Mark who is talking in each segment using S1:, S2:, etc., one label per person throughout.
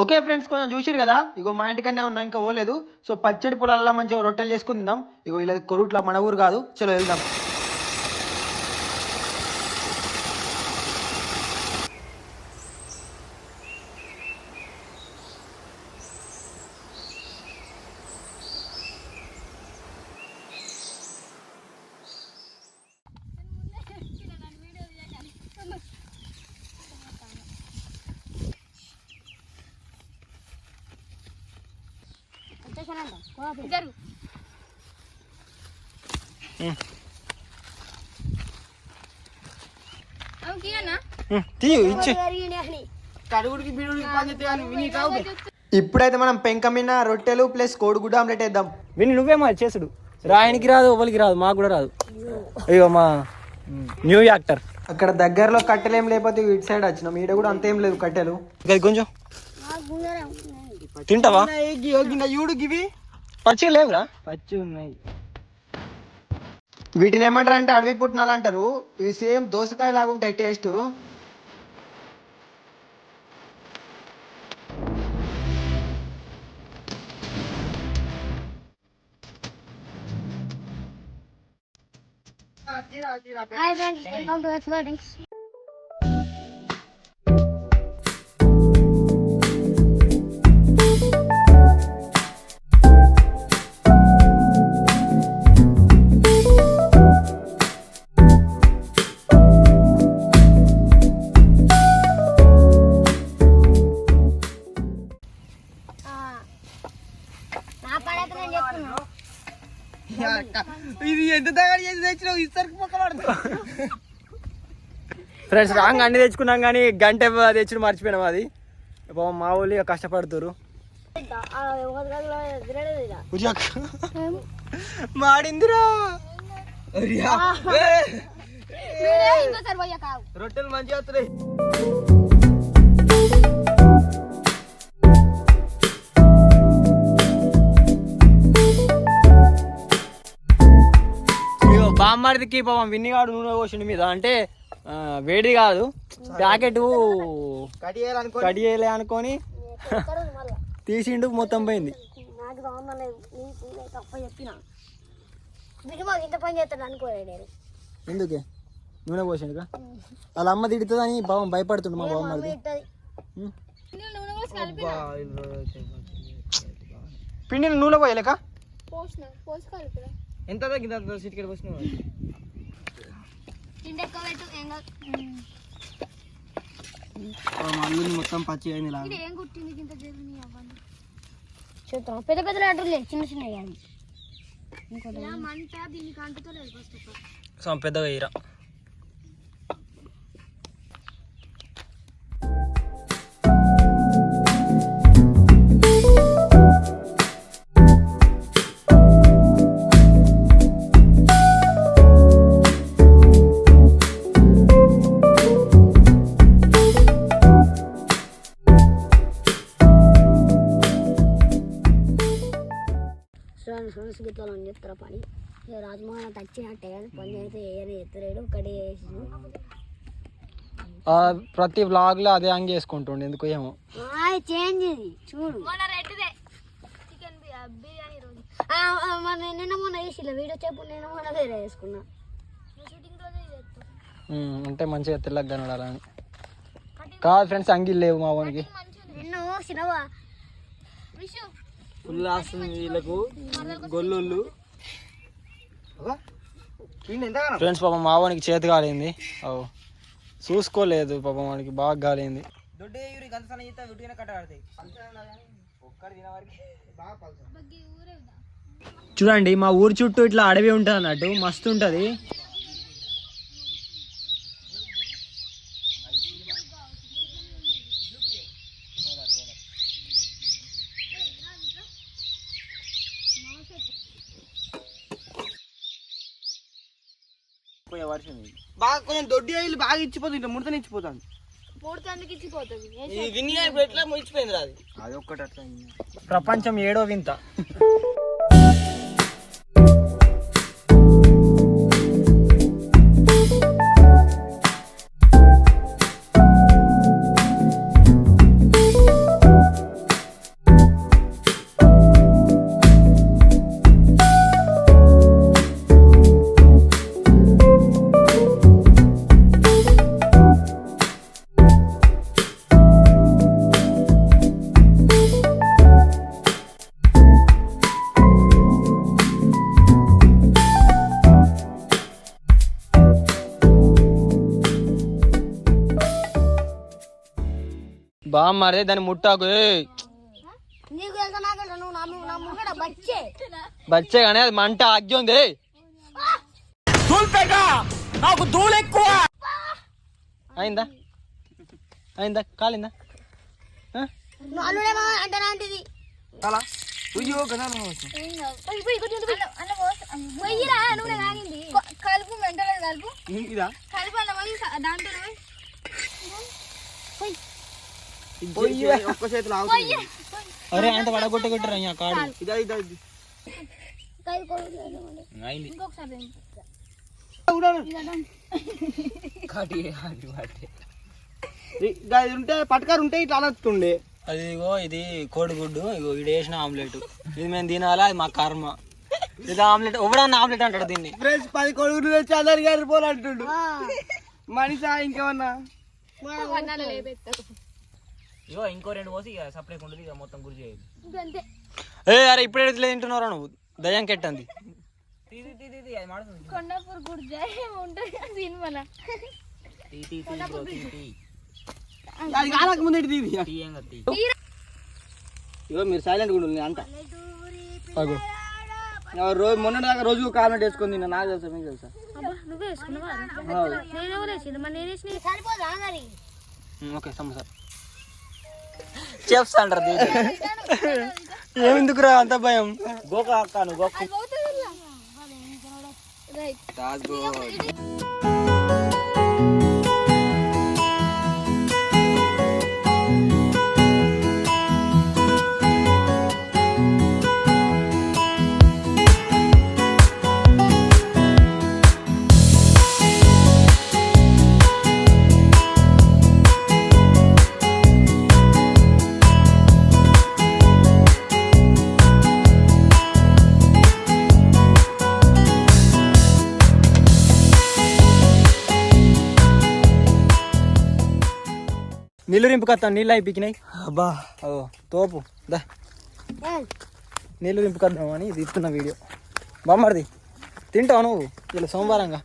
S1: Okay friends కొంచెం చూసిరు కదా? ఇగో మా ఇంటికన్నా ఉన్నా ఇంకా పోలేదు. సో పచ్చడి పొలాల్లో మంచిగా రొట్టెలు చేసుకుందాం ఇగో ఇలా కొరుట్ల మన ఊరు కాదు. చలో వెళ్దాం.
S2: జరుగు
S1: ఇప్పుడైతే మనం పెంక మీద రొట్టెలు ప్లస్ కోడిగుడ్డు ఆమ్లెట్ వేద్దాం.
S3: విని నువ్వే మరి చేసుడు. రాయనికి రాదు ఎవరికి రాదు మాకు కూడా రాదు. ఇగో మా న్యూ యాక్టర్.
S1: అక్కడ దగ్గరలో కట్టెలు ఏం లేకపోతే ఇటు సైడ్ వచ్చినాం. ఈడ కూడా అంతేం లేదు కట్టెలు.
S3: ఇది కొంచెం. తింటావా?
S1: యూడు గివి.
S3: పచ్చిగా లేవురా.
S1: పచ్చి ఉన్నాయి. వీటిని ఏమంటారు అంటే అడవి పుట్టినాలు అంటారు. ఇవి సేమ్ దోసకాయ లాగా ఉంటాయి taste.
S2: Hi friends welcome to explorings నా
S1: ఇది ఎంత దగ్గర చేసి తెచ్చినావు? ఇసరికి పక్క
S3: ఫ్రెండ్స్ రాంగ్ అన్ని తెచ్చుకున్నాం కానీ గంట తెచ్చుడు మర్చిపోయినాం అది. పాపం మా వాళ్ళు ఇక కష్టపడుతురు మాడిందిరా.
S1: రొట్టెలు మంచిగా వస్తున్నాయి.
S3: బామ్మడికి పాపం విన్నిగాడు నూనె పోసిండు మీద. అంటే వేడి కాదు. ప్యాకెట్ కడియలే అనుకొని తీసిండు మొత్తం పోయింది.
S2: నాకు సంబంధం లేదు. నీకు నేను తప్ప చెప్పిన. బిడ్డ ఇంత పని చేస్తాడు అనుకోలే నేను.
S3: ఎందుకే? నూనె పోసిండుగా వాళ్ళ అమ్మ తిడుతుందని పాపం భయపడుతుండు మా
S2: కలిపిన.
S3: పిండిని నూనె పోయలేక
S2: పోసిన పోసి కలిపిన.
S1: ఎంత తగ్గింది సిటికెట్
S2: పెట్టు ఏం కాదు.
S1: అల్లుని మొత్తం పచ్చి అయింది
S2: ఇది ఏం కుట్టింది? ఇంత జరిగింది అవ్వండి చూద్దాం. పెద్ద పెద్ద లేవు, చిన్న చిన్నవి కానీ
S3: పెద్దగా ఇరా
S2: చెప్తారా పని? ఇక రాజమోహన్ వచ్చినట్టే కానీ పని అయితే ఏరి ఎత్తలేడు ఒకటి వేసి
S3: ప్రతి వ్లాగ్లో అదే అంగి వేసుకుంటుండే ఎందుకు ఏమో.
S2: చేంజ్ ఇది. చూడు. మన రెడ్డిదే. చికెన్ బిర్యానీ రోజు. మన నిన్న మొన్న వేసిಲ್ಲ వీడియో చెప్పు నేను మొన్న వేరే వేసుకున్నా షూటింగ్ రోజే
S3: ఉమ్, అంటే మంచిగా తెల్లగా కనడాలని కాదు ఫ్రెండ్స్ అంగిల్ లేవు మా వానికి
S2: నిన్న సినవా
S3: ఫుల్ వీళ్ళకు. గొల్లుళ్ళు. ఫ్రెండ్స్ పాపం మా వానికి చేతి కాలింది. ఓ చూసుకోలేదు పాపం వానికి బాగా కాలింది. చూడండి మా ఊరు చుట్టూ ఇట్లా అడవి ఉంటుంది అన్నట్టు మస్తు ఉంటుంది.
S1: బాగా కొంచెం దొడ్డి అయ్యి బాగా ఇచ్చిపోతుంది ఇట్లా ముడతని ఇచ్చిపోతాను
S2: ఇచ్చిపోతుంది
S1: ఎట్లా ముడిచిపోయింది అది?
S3: అది ఒక్కటి అట్లా ప్రపంచం ఏడో వింత. బామ్మర్ది దాన్ని ముట్టాకు. ఏయ్.
S2: నీకు తెలుసా నాకు తెలుసా నువ్వు నా నా ముంగడ బచ్చే.
S3: బచ్చే కానీ అది మంట అగ్గి ఉంది. ఏయ్. అయిందా? అయిందా? కాలిందా?
S2: కలుపు మెంటలే కలుపు. అన్న దాంట్లో
S1: ఒక్క చేతిలో ఆగుతుంది.
S3: అరే అంత వడగొట్ట కొట్టరు అయ్యా కాడు.
S1: ఇదా ఇదా ఇది. ఉంటే పట్టుకారు ఉంటే ఇట్లా అనొస్తుండే.
S3: అది ఇగో ఇది కోడిగుడ్డు ఇగో ఇది వేసిన ఆమ్లెట్. ఇది మేము తినాలా అది మా కర్మ. ఇది ఆమ్లెట్ ఎవడన్నా ఆమ్లెట్ అంటాడు దీన్ని?
S1: ఫ్రెండ్స్ పది కొడుకులు తెచ్చి అందరికి గారి పోలు అంటుండు మనిషా ఇంకేమన్నా?
S4: ఇగో ఇంకో రెండు పోసి ఇక సపరేట్ ఉంటుంది ఇక మొత్తం గురి
S2: అంతే
S3: ఏ అరే ఇప్పుడే ఎట్లా తింటున్నారా నువ్వు? దయ్యం కెట్టంది
S4: తీది తీది తీది అది మాడుతుంది
S2: కొండాపూర్ గుర్జా ఉంటుంది సినిమాలో
S4: తీ తీ తీ బ్రో తీ తీ.
S1: అది కాలక ముందు తీది.
S4: తీ ఏం కదా తీ.
S1: ఇగో మీరు సైలెంట్ కూడా ఉంది అంట
S3: అగో
S1: రోజు మొన్న దాకా రోజు కామెంట్ వేసుకుంది నిన్న నాకు తెలుసా మీకు తెలుసా?
S2: నువ్వే వేసుకున్నావా. నేను ఎవరు వేసింది? మరి నేను వేసిన సరిపోదా మరి?
S3: ఓకే సమోసా చెప్స్ అంటారు ఏమెందుకురా అంత భయం?
S4: గోక అక్క నువ్వు గోక
S3: నీళ్ళు రింపుకొస్తాను నీళ్ళు అయిపోయినాయి. అబ్బా ఓ తోపు దా. నీళ్ళు రింపుకొద్దాం అని తీస్తున్న వీడియో. బామ్మడిది తింటావు నువ్వు? ఇలా సోమవారంగా?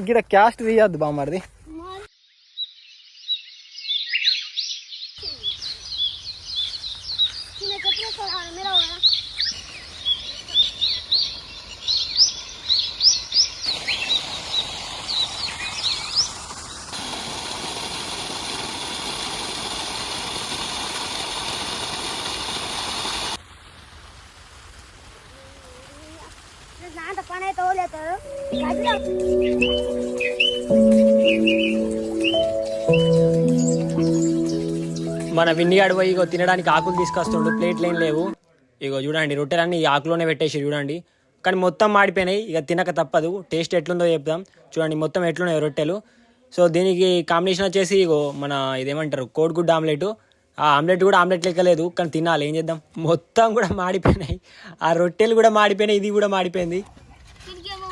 S3: ఇక్కడ క్యాస్ట్ తీయద్దు బామ్మడిది
S2: మరి? పని అయితే
S3: మన విన్నిగాడు పోయి ఇగో తినడానికి ఆకులు తీసుకొస్తుండు ప్లేట్లు ఏం లేవు. ఇగో చూడండి రొట్టెలన్నీ ఈ ఆకులోనే పెట్టేసి చూడండి. కానీ మొత్తం మాడిపోయినాయి ఇక తినక తప్పదు. టేస్ట్ ఎట్లుందో చెప్దాం. చూడండి మొత్తం ఎట్లున్నాయి రొట్టెలు. సో దీనికి కాంబినేషన్ వచ్చేసి ఇగో మన ఇదేమంటారు కోడిగుడ్డ ఆమ్లెట్. ఆ ఆమ్లెట్ కూడా ఆమ్లెట్ లెక్క లేదు కానీ తినాలి ఏం చేద్దాం? మొత్తం కూడా మాడిపోయినాయి. ఆ రొట్టెలు కూడా మాడిపోయినాయి ఇది కూడా మాడిపోయింది.
S2: ఇంకేమో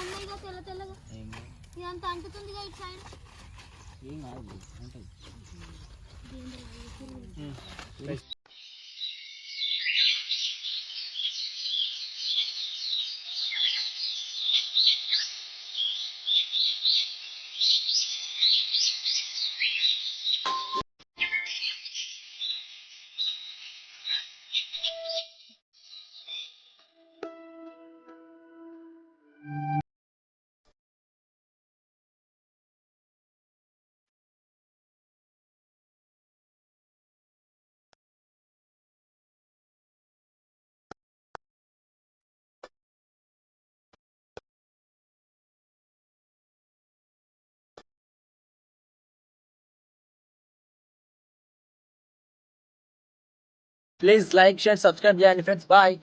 S2: Please
S3: like, share, subscribe. Yeah, and friends, bye.